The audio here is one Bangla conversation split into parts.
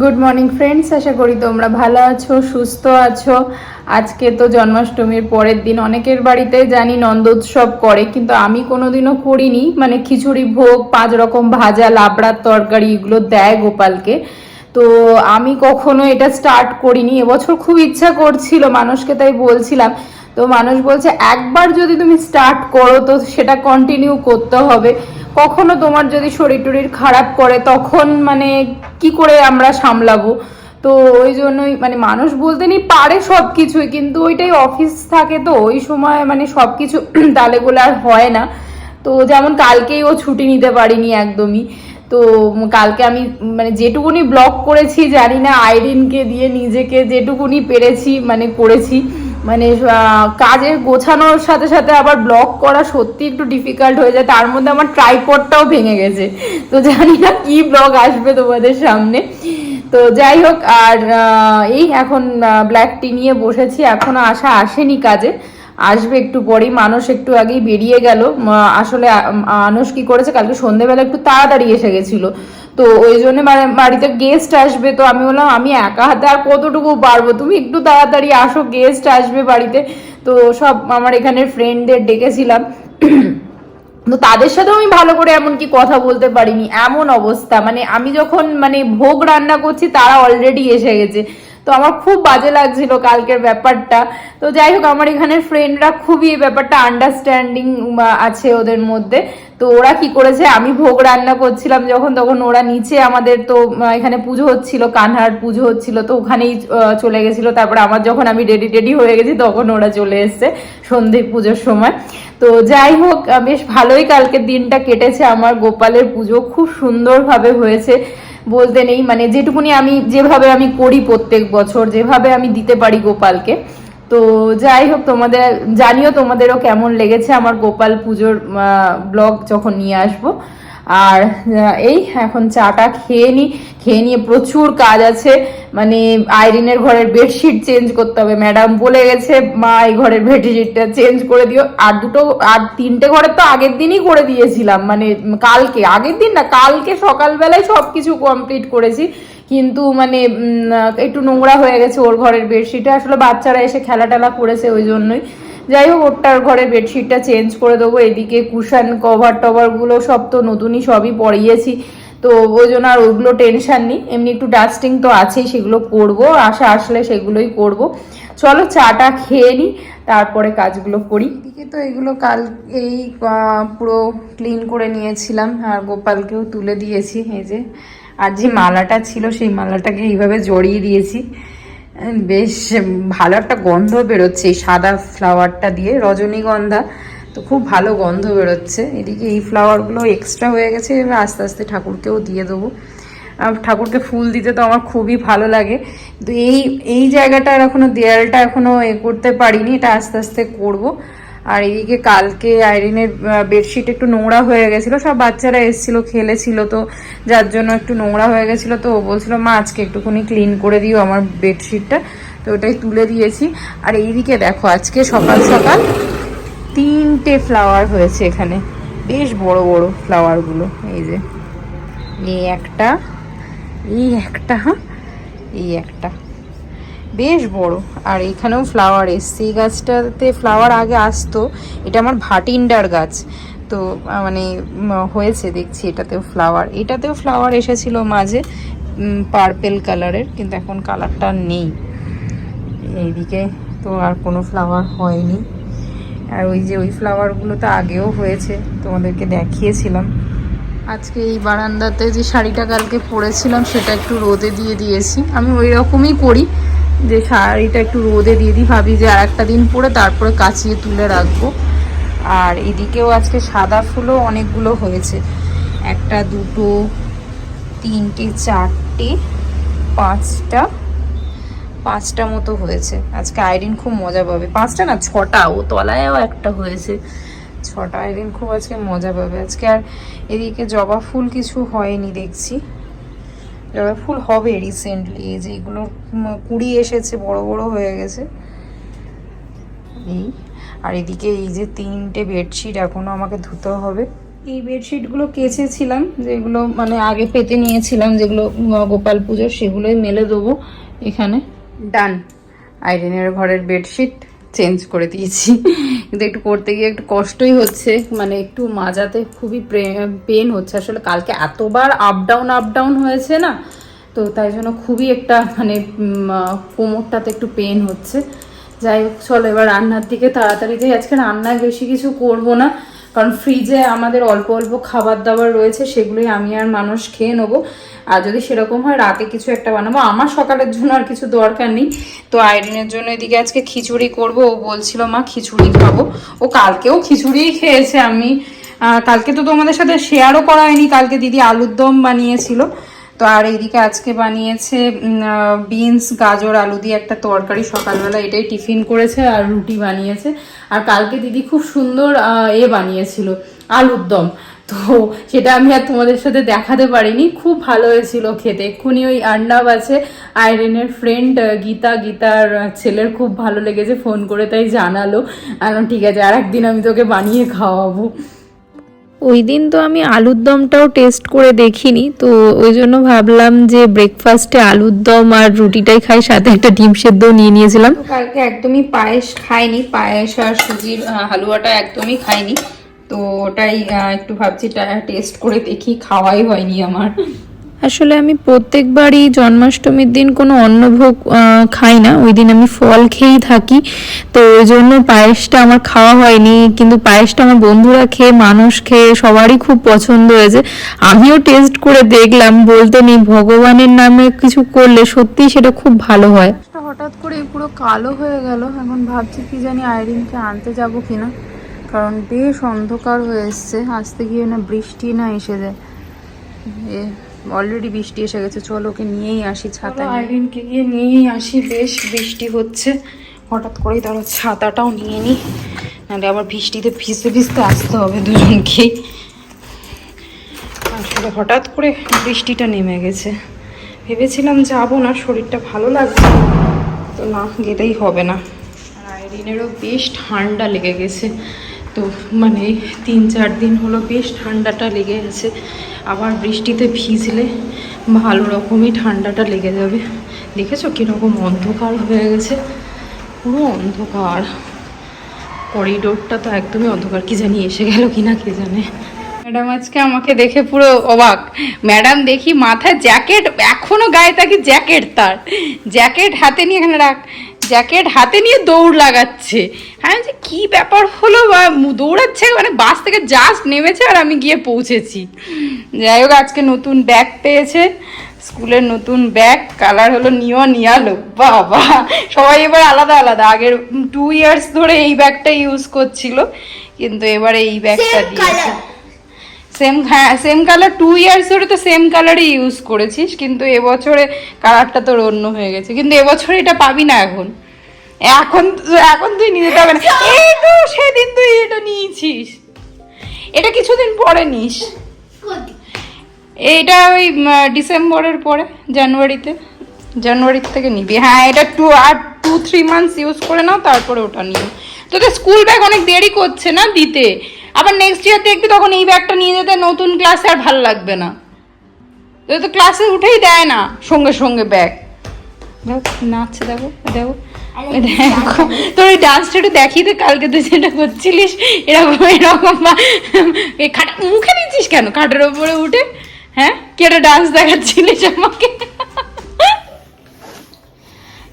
গুড মর্নিং ফ্রেন্ডস আশা করি তোমরা ভালো আছো, সুস্থ আছো। আজকে তো জন্মাষ্টমীর পরের দিন, অনেকের বাড়িতে জানি নন্দোৎসব করে, কিন্তু আমি কোনোদিনও করিনি। মানে খিচুড়ি, ভোগ, পাঁচ রকম ভাজা, লাবড়ার তরকারি, এগুলো দেয় গোপালকে। তো আমি কখনো এটা স্টার্ট করিনি। এবছর খুব ইচ্ছা করছিল মানুষকে, তাই বলছিলাম। তো মানুষ বলছে, একবার যদি তুমি স্টার্ট করো, তো সেটা কন্টিনিউ করতে হবে। কখনো তোমার যদি শরীর টরীর খারাপ করে, তখন মানে কি করে আমরা সামলাবো? তো ওই জন্যই মানে মানুষ বলতে নি পারে সব কিছুই কিন্তু ওইটাই অফিস থাকে তো, ওই সময় মানে সব কিছু তালে গোলে আর হয় না। তো যেমন কালকেই ও ছুটি নিতে পারিনি একদমই। তো কালকে আমি মানে যেটুকুনি ব্লগ করেছি, জানি না, আইরিনকে দিয়ে নিজেকে যেটুকুনি পেরেছি মানে করেছি। মানে কাজের গোছানোর সাথে সাথে আবার ব্লগ করা সত্যি একটু ডিফিকাল্ট হয়ে যায়। তার মধ্যে আমার ট্রাইপডটাও ভেঙে গেছে। তো জানি না কি ব্লগ আসবে তোমাদের সামনে। তো যাই হোক, আর এই এখন ব্ল্যাক টি নিয়ে বসেছি। এখনও আসা আসেনি কাজে। আসবে একটু পরেই। মানুষ একটু আগেই বেরিয়ে গেল। আসলে মানুষ কি করেছে? কালকে সন্ধেবেলা একটু তাড়াতাড়ি এসে গেছিল। তো ওই জন্য মানে বাড়িতে গেস্ট আসবে, তো আমি বললাম, আমি একা হাতে আর কতটুকু পারব? তুমি একটু তাড়াতাড়ি আসো গেস্ট আসবে বাড়িতে। তো সব আমার এখানে ফ্রেন্ডদের ডেকেছিলাম। তো তাদের সাথেও আমি ভালো করে এমনকি কথা বলতে পারিনি, এমন অবস্থা। মানে আমি যখন মানে ভোগ রান্না করছি, তারা অলরেডি এসে গেছে। তো আমার খুব বাজে লাগছিল কালকের ব্যাপারটা। তো যাই হোক, আমার এখানের ফ্রেন্ডরা খুবই এই ব্যাপারটা আন্ডারস্ট্যান্ডিং আছে ওদের মধ্যে। তো ওরা কি করেছে, আমি ভোগ রান্না করছিলাম যখন, তখন ওরা নিচে আমাদের তো এখানে পুজো হচ্ছিল, কানহার পুজো হচ্ছিল, তো ওখানেই চলে গেছিল। তারপরে আমার যখন আমি রেডি টেডি হয়ে গেছি, তখন ওরা চলে এসছে সন্ধে পুজোর সময়। তো যাই হোক বেশ ভালোই কালকের দিনটা কেটেছে। আমার গোপালের পুজো খুব সুন্দরভাবে হয়েছে। বলতে নেই মানে যেটুকুনি আমি, যেভাবে আমি করি প্রত্যেক বছর, যেভাবে আমি দিতে পারি গোপালকে। তো যাই হোক, তোমাদের, জানিও তোমাদেরও কেমন লেগেছে আমার গোপাল পুজোর ব্লগ যখন নিয়ে আসব। আর এই, এখন চাটা খেয়ে নি, খেয়ে নিয়ে প্রচুর কাজ আছে। মানে আইরিনের ঘরের বেডশিট চেঞ্জ করতে হবে। ম্যাডাম বলে গেছে, মা, এই ঘরের বেডশিটটা চেঞ্জ করে দিও। আর দুটো, আর তিনটে ঘরের তো আগের দিনই করে দিয়েছিলাম। মানে কালকে, আগের দিন না, কালকে সকালবেলায় সব কিছু কমপ্লিট করেছি। কিন্তু মানে একটু নোংরা হয়ে গেছে ওর ঘরের বেডশিটে। আসলে বাচ্চারা এসে খেলা টেলা করেছে ওই জন্যই। যাই হোক, ওরটার ঘরে বেডশিটটা চেঞ্জ করে দেবো। এদিকে কুশন কভার টভারগুলো সব তো নতুনই, সবই পরিয়েছি। তো ওই জন্য আর ওইগুলো টেনশন নেই। এমনি একটু ডাস্টিং তো আছেই, সেগুলো করব। আশা আসলে সেগুলোই করব। চলো চাটা খেয়ে নিই তারপরে কাজগুলো করি। এদিকে তো এগুলো কাল, এই পুরো ক্লিন করে নিয়েছিলাম। আর গোপালকেও তুলে দিয়েছি, এই যে। আর যে মালাটা ছিল, সেই মালাটাকে এইভাবে জড়িয়ে দিয়েছি। বেশ ভালো একটা গন্ধ বেরোচ্ছে। এই সাদা ফ্লাওয়ারটা দিয়ে, রজনীগন্ধা। তো খুব ভালো গন্ধ বেরোচ্ছে। এদিকে এই ফ্লাওয়ারগুলো এক্সট্রা হয়ে গেছে। এবার আস্তে আস্তে ঠাকুরকেও দিয়ে দেবো। ঠাকুরকে ফুল দিতে তো আমার খুবই ভালো লাগে। তো এই এই জায়গাটা এখনও দেয়ালটা এখনও এ করতে পারিনি। এটা আস্তে আস্তে করব। আর এইদিকে কালকে আইরিনের বেডশিট একটু নোংরা হয়ে গেছিল, সব বাচ্চারা এসেছিল, খেলেছিল তো, যার জন্য একটু নোংরা হয়ে গেছিল তো, ও বলছিল, মা, আজকে একটুখানি ক্লিন করে দিও আমার বেডশিটটা। তো ওটাই তুলে দিয়েছি। আর এইদিকে দেখো, আজকে সকাল সকাল তিনটে ফ্লাওয়ার হয়েছে এখানে। বেশ বড় বড় ফ্লাওয়ারগুলো এই যে। এই একটা এই একটা এই একটা। বেশ বড়। আর এখানেও ফ্লাওয়ার এসছে। এই গাছটাতে ফ্লাওয়ার আগে আসতো। এটা আমার ভাটিন্ডার গাছ। তো মানে হয়েছে, দেখছি এটাতেও ফ্লাওয়ার এটাতেও ফ্লাওয়ার এসেছিল মাঝে পার্পেল কালারের কিন্তু এখন কালারটা নেই। এইদিকে তো আর কোনো ফ্লাওয়ার হয়নি। আর ওই যে, ওই ফ্লাওয়ারগুলো তো আগেও হয়েছে। তোমাদেরকে দেখিয়েছিলাম। আজকে এই বারান্দাতে যে শাড়িটা কালকে পরেছিলাম, সেটা একটু রোদে দিয়ে দিয়েছি। আমি ওই রকমই করি। যে শাড়িটা একটু রোদে দিয়ে দিই, ভাবি যে আর একটা দিন পরে তারপরে কাচিয়ে তুলে রাখব। আর এদিকেও আজকে সাদা ফুলও অনেকগুলো হয়েছে। একটা, দুটো, তিনটে, চারটে, পাঁচটা পাঁচটা মতো হয়েছে। আজকে আইরিন খুব মজা পাবে। পাঁচটা না, ছটা, ও তলায়ও একটা হয়েছে। ছটা আইরিন খুব আজকে মজা পাবে। আজকে আর এদিকে জবা ফুল কিছু হয়নি দেখছি। জবা ফুল হবে রিসেন্টলি এই যে এগুলো কুড়ি এসেছে বড় বড় হয়ে গেছে। এই আর এদিকে এই যে তিনটে বেডশিট এখনও আমাকে ধুতে হবে। এই বেডশিটগুলো কেচেছিলাম যেগুলো মানে আগে পেতে নিয়েছিলাম যেগুলো গোপাল পুজোর সেগুলোই মেলে দেবো এখানে। ডান আইরিনের ঘরের বেডশিট চেঞ্জ করে দিয়েছি। কিন্তু একটু করতে গিয়ে একটু কষ্টই হচ্ছে। মানে একটু মাজাতে খুবই পেন হচ্ছে। আসলে কালকে এতবার আপ ডাউন আপ ডাউন হয়েছে না? তো তাই জন্য খুবই একটা মানে কোমরটাতে একটু পেন হচ্ছে। যাই হোক, চলো এবার রান্নার দিকে তাড়াতাড়ি যাই। আজকে রান্নায় বেশি কিছু করব না। কারণ ফ্রিজে আমাদের অল্প অল্প খাবার দাবার রয়েছে, সেগুলোই আমি আর মানুষ খেয়ে নেব। আর যদি সেরকম হয়, রাতে কিছু একটা বানাবো। আমার সকালের জন্য আর কিছু দরকার নেই। তো আইরিনের জন্য এদিকে আজকে খিচুড়ি করব। ও বলছিল, মা, খিচুড়ি খাব। ও কালকেও খিচুড়িই খেয়েছে। আমি কালকে তো তোমাদের সাথে শেয়ারও করা হয়নি। কালকে দিদি আলুর দম বানিয়েছিল। তো আর এইদিকে আজকে বানিয়েছে বিনস গাজর, আলু দিয়ে একটা তরকারি। সকালবেলা এটাই টিফিন করেছে আর রুটি বানিয়েছে। আর কালকে দিদি খুব সুন্দর এ বানিয়েছিল, আলুর দম। তো সেটা আমি আর তোমাদের সাথে দেখাতে পারিনি। খুব ভালো হয়েছিল খেতে। এক্ষুনি ওই আন্ডাব আছে, আইরিনের ফ্রেন্ড গীতা। গীতার ছেলের খুব ভালো লেগেছে ফোন করে তাই জানালো। ঠিক আছে আর একদিন আমি তোকে বানিয়ে খাওয়াবো। ওই দিন তো আমি আলুর দমটাও টেস্ট করে দেখিনি, তো ওই জন্য ভাবলাম যে ব্রেকফাস্টে আলুর দম আর রুটিটাই খাই, সাথে একটা ডিম সেদ্ধ নিয়ে নিয়েছিলাম। কালকে একদমই পায়েস খাইনি, পায়েস আর সুজির হালুয়াটা একদমই খাইনি, তো ওটাই একটু ভাবছি টেস্ট করে দেখি, খাওয়াই হয়নি আমার। আসলে আমি প্রত্যেকবারই জন্মাষ্টমীর দিন কোনো অন্নভোগ খাই না। ওই দিন আমি ফল খেয়েই থাকি। তো ওই জন্য পায়েসটা আমার খাওয়া হয়নি, কিন্তু পায়েসটা আমার বন্ধুরা খেয়ে, মানুষ খেয়ে সবারই খুব পছন্দ হয়েছে। আমিও টেস্ট করে দেখলাম, বলতে নেই, ভগবানের নামে কিছু করলে সত্যিই সেটা খুব ভালো হয়। হঠাৎ করে পুরো কালো হয়ে গেল। এখন ভাবছি কি জানি আইরিনকে আনতে যাব কিনা। কারণ বেশ অন্ধকার হয়ে এসছে। আসতে গিয়ে না বৃষ্টি না এসে যায়। অলরেডি বৃষ্টি এসে গেছে চলো ওকে নিয়েই আসি ছাতা আইরিনকে গিয়ে নিয়েই আসি বেশ বৃষ্টি হচ্ছে। হঠাৎ করেই ধরো ছাতাটাও নিয়ে নিই নাহলে আবার বৃষ্টিতে ভিজতে ভিজতে আসতে হবে দুজনকেই আসলে হঠাৎ করে বৃষ্টিটা নেমে গেছে। ভেবেছিলাম যাব না শরীরটা ভালো লাগছে তো না গেলেই হবে না। আর আইরিনেরও বেশ ঠান্ডা লেগে গেছে। তো মানে তিন চার দিন হলো বেশ ঠান্ডাটা লেগে গেছে। আবার বৃষ্টিতে ভিজলে ভালো রকমই ঠান্ডাটা লেগে যাবে। দেখেছ কীরকম অন্ধকার হয়ে গেছে? পুরো অন্ধকার। করিডোরটা তো একদমই অন্ধকার। কি জানি এসে গেল কিনা কে জানে। ম্যাডাম আজকে আমাকে দেখে পুরো অবাক। ম্যাডাম দেখি মাথায় জ্যাকেট, এখনও গায়ে থাকি জ্যাকেট তার। জ্যাকেট হাতে নিয়ে এখানে রাখ। জ্যাকেট হাতে নিয়ে দৌড় লাগাচ্ছে। হ্যাঁ যে কি ব্যাপার হলো বা দৌড়াচ্ছে? মানে বাস থেকে জাস্ট নেমেছে আর আমি গিয়ে পৌঁছেছি। যাই হোক আজকে নতুন ব্যাগ পেয়েছে। স্কুলের নতুন ব্যাগ কালার হলো নিয়ন নিয়ালো। বাবা সবাই এবার আলাদা আলাদা। আগের টু ইয়ার্স ধরে এই ব্যাগটা ইউজ করছিল। কিন্তু এবারে এই ব্যাগটা দিয়েছে। সেম হ্যাঁ সেম কালার টু ইয়ার্স ধরে তো সেম কালারই ইউজ করেছিস, কিন্তু এবছরে কালারটা তোর অন্য হয়ে গেছে। কিন্তু এবছরে এটা পাবি না এখন। এখন এখন তুই নিতে পারবে না। এই তো সেদিন তুই এটা নিয়েছিস। এটা কিছুদিন পরে নিস। এটা ওই ডিসেম্বরের পরে, জানুয়ারিতে। জানুয়ারির থেকে নিবি। হ্যাঁ এটা টু আর টু থ্রি মান্থস ইউজ করে নাও, তারপরে ওটা নিও। তোদের স্কুল ব্যাগ অনেক দেরি করছে না দিতে? আবার নেক্সট ইয়ার দেখবি তখন এই ব্যাগটা নিয়ে যেতে নতুন ক্লাসে আর ভালো লাগবে না। তো ক্লাসে উঠেই দেয় না সঙ্গে সঙ্গে ব্যাগ দেখো নাচছে দেখো দেখো। দেখো তোর ওই ডান্সটা একটু দেখিয়ে দে কালকে তুই যেটা করছিলিস এরকম এরকম এই খাটা মুখে দিচ্ছিস কেন? খাটের ওপরে উঠে? হ্যাঁ? কি একটা ডান্স দেখাচ্ছিলিস আমাকে?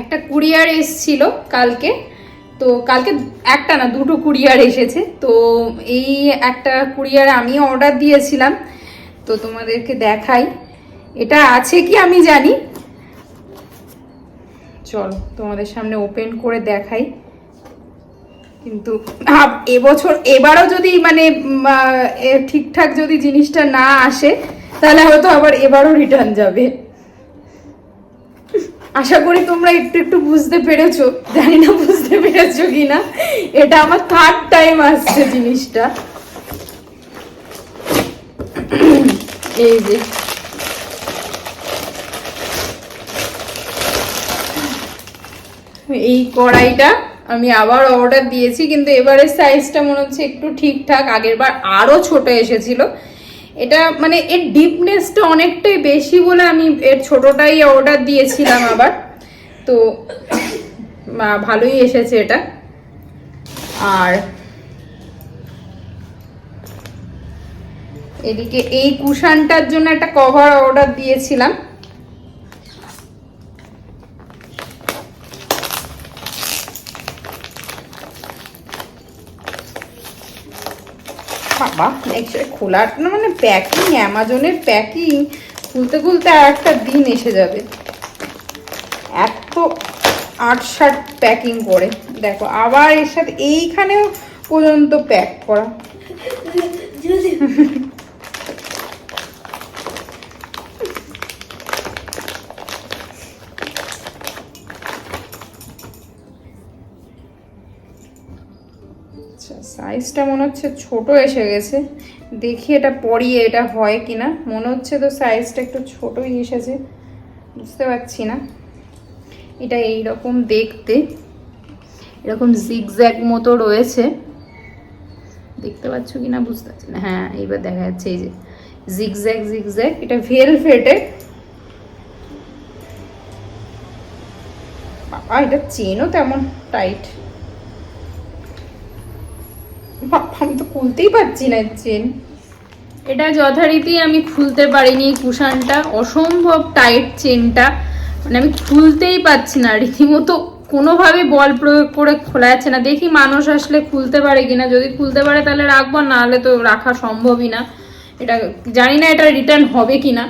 একটা কুরিয়ার এসছিল কালকে। তো কালকে একটা না, দুটো কুরিয়ার এসেছে। তো এই একটা কুরিয়ার আমি অর্ডার দিয়েছিলাম। তো তোমাদেরকে দেখাই। এটা আছে কি আমি জানি। চলো, তোমাদের সামনে ওপেন করে দেখাই। কিন্তু এবছর, এবারও যদি মানে ঠিকঠাক যদি জিনিসটা না আসে, তাহলে হয়তো আবার এবারও রিটার্ন যাবে। আশা করি তোমরা একটু একটু বুঝতে পেরেছ। জানি না বুঝতে পেরেছ কিনা। এটা আমার থার্ড টাইম আসছে জিনিসটা। এই যে। এই কড়াইটা আমি আবার অর্ডার দিয়েছি, কিন্তু এবারের সাইজটা মনে হচ্ছে একটু ঠিকঠাক। আগের বার আরও ছোট এসেছিল। এটা মানে এর ডিপনেসটা অনেকটাই বেশি বলে আমি এর ছোটটাই অর্ডার দিয়েছিলাম আবার। তো ভালোই এসেছে এটা। আর এদিকে এই কুশানটার জন্য একটা কভার অর্ডার দিয়েছিলাম। Actually খোলার মানে প্যাকিং অ্যামাজনের প্যাকিং খুলতে খুলতে আর একটা দিন এসে যাবে। এত আট ষাট প্যাকিং করে দেখো, আবার এর সাথে এইখানেও পর্যন্ত প্যাক করা। সাইজটা মনে হচ্ছে ছোট এসে গেছে। দেখি এটা পরিয়ে এটা হয় কিনা। মনে হচ্ছে তো সাইজটা একটু ছোটই এসেছে। বুঝতে পারছি না। এটা এই রকম দেখতে। এরকম জিগজ্যাগ মতো রয়েছে। দেখতে পাচ্ছ কি না বুঝতে পারছি না। হ্যাঁ এইবার দেখা যাচ্ছে এই যে। জিগজ্যাগ জিগজ্যাগ এটা ভেলভেটের বাবা, এটা চেনও তেমন টাইট আমি তো খুলতেই পারছি না চেন। এটা যথারীতি আমি খুলতে পারিনি কুশানটা। অসম্ভব টাইট চেনটা। মানে আমি খুলতেই পারছি না। রীতিমতো কোনোভাবে বল প্রয়োগ করে খোলা যাচ্ছে না। দেখি মানুষ আসলে খুলতে পারে কিনা। যদি খুলতে পারে তাহলে রাখব না হলে তো রাখা সম্ভবই না। এটা জানি না এটা রিটার্ন হবে কিনা।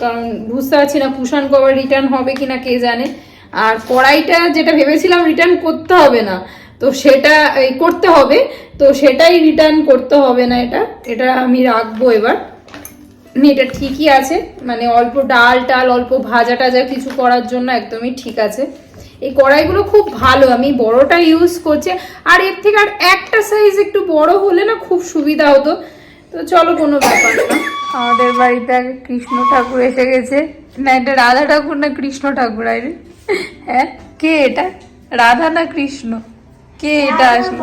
কারণ বুঝতে পারছি না কুশান কভার রিটার্ন হবে কিনা, কে জানে। আর কড়াইটা যেটা ভেবেছিলাম রিটার্ন করতে হবে না। তো সেটা করতে হবে। তো সেটাই রিটার্ন করতে হবে না এটা। এটা আমি রাখব এবার। এটা ঠিকই আছে। মানে অল্প ডাল টাল, অল্প ভাজা টাজা কিছু করার জন্য একদমই ঠিক আছে। এই কড়াইগুলো খুব ভালো। আমি বড়টা ইউজ করছি। আর এর থেকে আর একটা সাইজ একটু বড় হলে না খুব সুবিধা হতো। তো চলো কোনো ব্যাপার না। আমাদের বাড়িতে আগে কৃষ্ণ ঠাকুর এসে গেছে। না, এটা রাধা ঠাকুর না কৃষ্ণ ঠাকুর? আরে হ্যাঁ কে এটা? রাধা না কৃষ্ণ? কে এটা আসলো?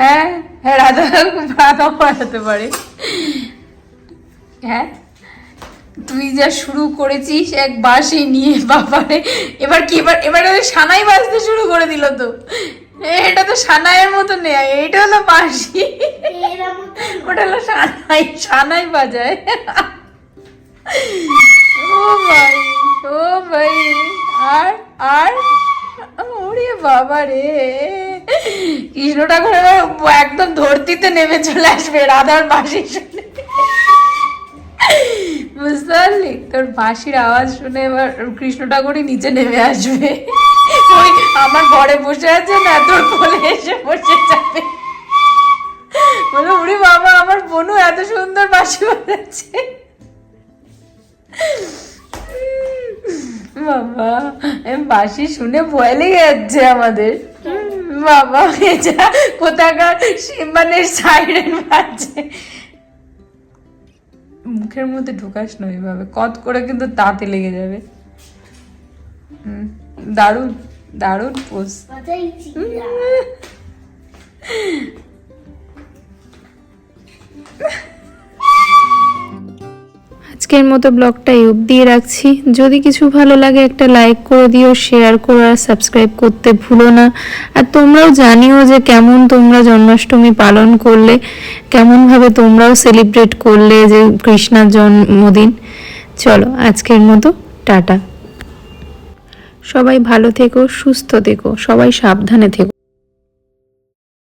হ্যাঁ। হ্যাঁ রাধা বাজাতে পারে। হ্যাঁ তুই যা শুরু করেছিস এক বাসি নিয়ে বাবারে। এবার কি এবার এবার সানাই বাজতে শুরু করে দিল তো। এটা তো সানাইয়ের মতো নেই এইটা হলো বাঁশি। ওটা হলো সানাই সানাই বাজায়। ও ভাই ও ভাই আর আর ওরে বাবা রে কৃষ্ণ ঠাকুর একদম ধরতিতে নেমে চলে আসবে রাধার বাঁশি শুনে বুঝতে পারলি? তোর বাঁশির আওয়াজ শুনে এবার কৃষ্ণ ঠাকুরই নিচে নেমে আসবে। আমার ঘরে বসে আছে না, তোর কোলে এসে বসে যাবে। বলে, উড়ি বাবা, আমার বোনু এত সুন্দর বাঁশি বাজাচ্ছে। বাবা বাঁশি শুনে ভয় লেগে যাচ্ছে আমাদের। বাবা এটা কোথাকার মানে সাইরেন বাজে মুখের মধ্যে ঢোকাস না ওইভাবে কত করে কিন্তু তাতে লেগে যাবে। হুম, দারুণ দারুণ পোষ আজকের মতো ব্লগটা এই দিয়ে রাখছি। যদি কিছু ভালো লাগে একটা লাইক করে দিও শেয়ার করো আর সাবস্ক্রাইব করতে ভুলো না। আর তোমরাও জানিও যে কেমন তোমরা জন্মাষ্টমী পালন করলে, কেমনভাবে তোমরাও সেলিব্রেট করলে যে কৃষ্ণার জন্মদিন। চলো, আজকের মতো টাটা। সবাই ভালো থেকো, সুস্থ থেকো, সবাই সাবধানে থেকো।